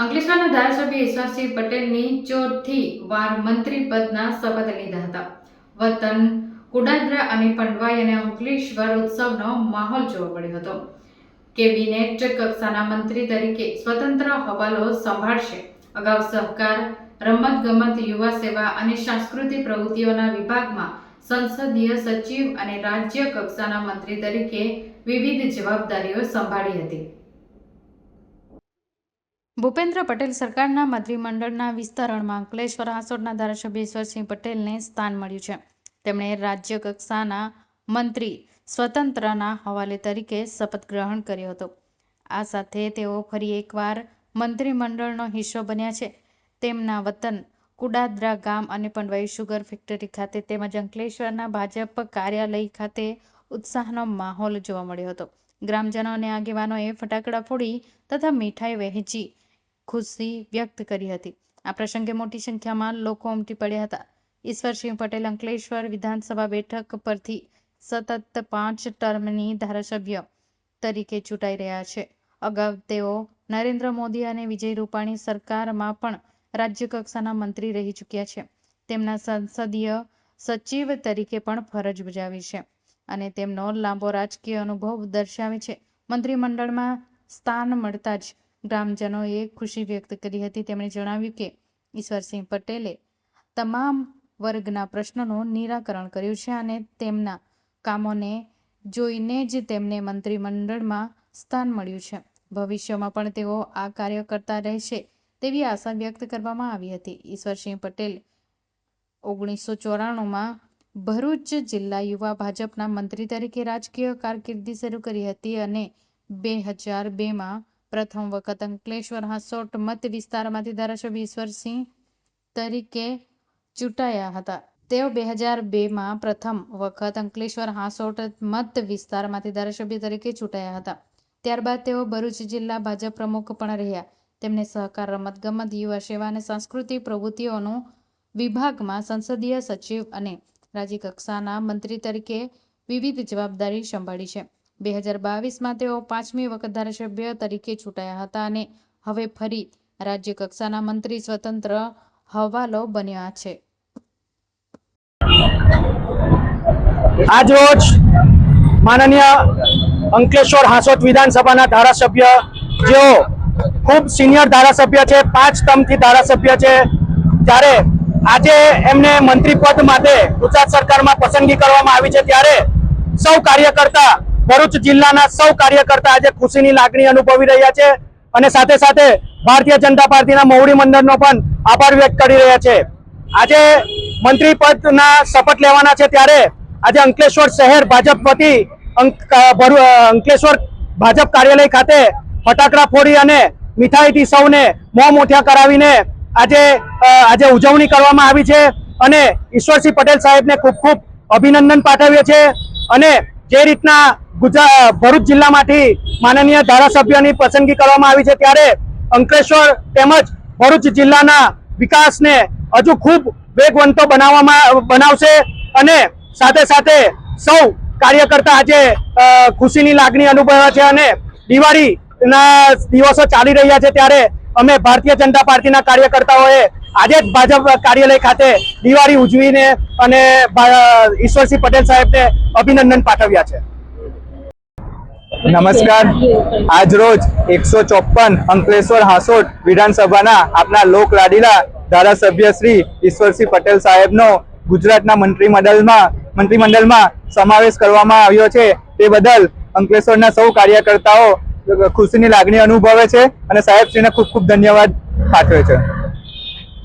અંકલેશ્વરના ધારાસભ્ય ઈશ્વરસિંહ પટેલની ચોથી વાર મંત્રી પદના શપથ લીધા હતા. વતન કુડાદ્રા અને પંડવાઈ અને અંકલેશ્વર ઉત્સવનો માહોલ જોવા મળ્યો હતો. કેબિનેટ કક્ષાના મંત્રી તરીકે સ્વતંત્ર હવાલો સંભાળશે. અગાઉ સહકાર, રમતગમત, યુવા સેવા અને સાંસ્કૃતિક પ્રવૃત્તિઓના વિભાગમાં સંસદીય સચિવ અને રાજ્ય કક્ષાના મંત્રી તરીકે વિવિધ જવાબદારીઓ સંભાળી હતી. ભૂપેન્દ્ર પટેલ સરકારના મંત્રીમંડળના વિસ્તરણમાં અંકલેશ્વર હાંસોડના ધારાસભ્ય ઈશ્વરસિંહ પટેલને સ્થાન મળ્યું છે. તેમણે રાજ્ય કક્ષાના મંત્રી સ્વતંત્રના હવાલે તરીકે શપથ ગ્રહણ કર્યો હતો. આ સાથે તેઓ ફરી એકવાર મંત્રીમંડળનો હિસ્સો બન્યા છે. તેમના વતન કુડાદરા ગામ અને પંડવાઈ શુગર ફેક્ટરી ખાતે તેમજ અંકલેશ્વરના ભાજપ કાર્યાલય ખાતે ઉત્સાહનો માહોલ જોવા મળ્યો હતો. ગ્રામજનો અને આગેવાનોએ ફટાકડા ફોડી તથા મીઠાઈ વહેંચી ખુશી વ્યક્ત કરી હતી. આ પ્રસંગે મોટી સંખ્યામાં લોકો ઉમટી પડ્યા હતા. ઈશ્વરસિંહ પટેલ અંકલેશ્વર વિધાનસભા બેઠક પરથી સતત પાંચ ટર્મની ધારાસભ્ય તરીકે ચૂંટાઈ રહ્યા છે. અગાઉ તેઓ નરેન્દ્ર મોદી અને વિજય રૂપાણી સરકારમાં પણ રાજ્ય કક્ષાના મંત્રી રહી ચૂક્યા છે. તેમના સંસદીય સચિવ તરીકે પણ ફરજ બજાવી છે અને તેમનો લાંબો રાજકીય અનુભવ દર્શાવે છે. મંત્રીમંડળમાં સ્થાન મળતા જ ગ્રામજનોએ ખુશી વ્યક્ત કરી હતી. તેમણે જણાવ્યું કે ઈશ્વરસિંહ પટેલે તમામ વર્ગના પ્રશ્નોનું નિરાકરણ કર્યું છે અને તેમના કામોને જોઈને જ તેમને મંત્રીમંડળમાં સ્થાન મળ્યું છે. ભવિષ્યમાં પણ તેઓ આ કાર્ય કરતા રહેશે તેવી આશા વ્યક્ત કરવામાં આવી હતી. ઈશ્વરસિંહ પટેલ ઓગણીસો ચોરાણુંમાં ભરૂચ જિલ્લા યુવા ભાજપના મંત્રી તરીકે રાજકીય કારકિર્દી શરૂ કરી હતી અને બે હજાર બેમાં પ્રથમ વખત અંકલેશ્વર હાંસોટ મત વિસ્તારમાંથી ધારાસભ્ય ઈશ્વરસિંહ તરીકે ચૂંટાયા હતા. તેઓ બે હજાર બેમાં પ્રથમ વખત અંકલેશ્વર હાંસોટ મત વિસ્તારમાંથી ધારાસભ્ય તરીકે ચૂંટાયા હતા. ત્યારબાદ તેઓ ભરૂચ જિલ્લા ભાજપ પ્રમુખ પણ રહ્યા. તેમને સહકાર, રમતગમત, યુવા સેવા અને સાંસ્કૃતિક પ્રવૃત્તિઓનું વિભાગમાં સંસદીય સચિવ અને રાજ્યકક્ષાના મંત્રી તરીકે વિવિધ જવાબદારી સંભાળી છે. બે હજાર બાવીસમાં તેઓ પાંચમી વખત ધારાસભ્ય તરીકે ચૂંટાયા હતા અને હવે ફરી રાજ્ય કક્ષાના મંત્રી સ્વતંત્ર હવાલો બન્યા છે. આજ રોજ માનનીય અંકલેશ્વર હાંસોટ વિધાનસભાના ધારાસભ્ય, જેઓ ખૂબ સિનિયર ધારાસભ્ય છે, પાંચ ટર્મથી ધારાસભ્ય છે ત્યારે આજે એમને મંત્રી પદ માટે ગુજરાત સરકારમાં પસંદગી કરવામાં આવી છે, ત્યારે સૌ કાર્યકર્તા ભરૂચ જિલ્લાના સૌ કાર્યકર્તા આજે ખુશીની લાગણી અનુભવી રહ્યા છે અને સાથે સાથે ભારતીય જનતા પાર્ટીના મોવડી મંડળનો પણ આભાર વ્યક્ત કરી રહ્યા છે. આજે મંત્રી પદના શપથ લેવાના છે ત્યારે આજે અંકલેશ્વર શહેર ભાજપ વતી અંકલેશ્વર ભાજપ કાર્યાલય ખાતે ફટાકડા ફોડી અને મીઠાઈથી સૌને મોં મોઠિયા કરાવીને આજે આજે ઉજવણી કરવામાં આવી છે અને ઈશ્વરસિંહ પટેલ સાહેબને ખૂબ ખૂબ અભિનંદન પાઠવીએ છીએ. અને જે રીતના ગુજરાત ભરૂચ જિલ્લામાંથી માનનીય ધારાસભ્યની પસંદગી કરવામાં આવી છે ત્યારે અંકલેશ્વર તેમજ ભરૂચ જિલ્લાના વિકાસને હજુ ખૂબ વેગવંતો બનાવવામાં બનાવશે અને સાથે સાથે સૌ કાર્યકર્તા આજે ખુશીની લાગણી અનુભવ્યા છે અને દિવાળીના દિવસો ચાલી રહ્યા છે ત્યારે અમે ભારતીય જનતા પાર્ટીના કાર્યકર્તાઓએ આજે જ ભાજપ કાર્યાલય ખાતે દિવાળી ઉજવીને અને ઈશ્વરસિંહ પટેલ સાહેબને અભિનંદન પાઠવ્યા છે. નમસ્કાર. આજ રોજ એકસો ચોપન અંકલેશ્વર હાસોટ વિધાનસભાના આપના લોક લાડીલા ધારાસભ્ય શ્રી ઈશ્વરસિંહ પટેલ સાહેબનો ગુજરાતના મંત્રીમંડળમાં મંત્રીમંડળમાં સમાવેશ કરવામાં આવ્યો છે. તે બદલ અંકલેશ્વરના સૌ કાર્યકર્તાઓ ખુશીની લાગણી અનુભવે છે અને સાહેબશ્રીને ખૂબ ખૂબ ધન્યવાદ પાઠવે છે.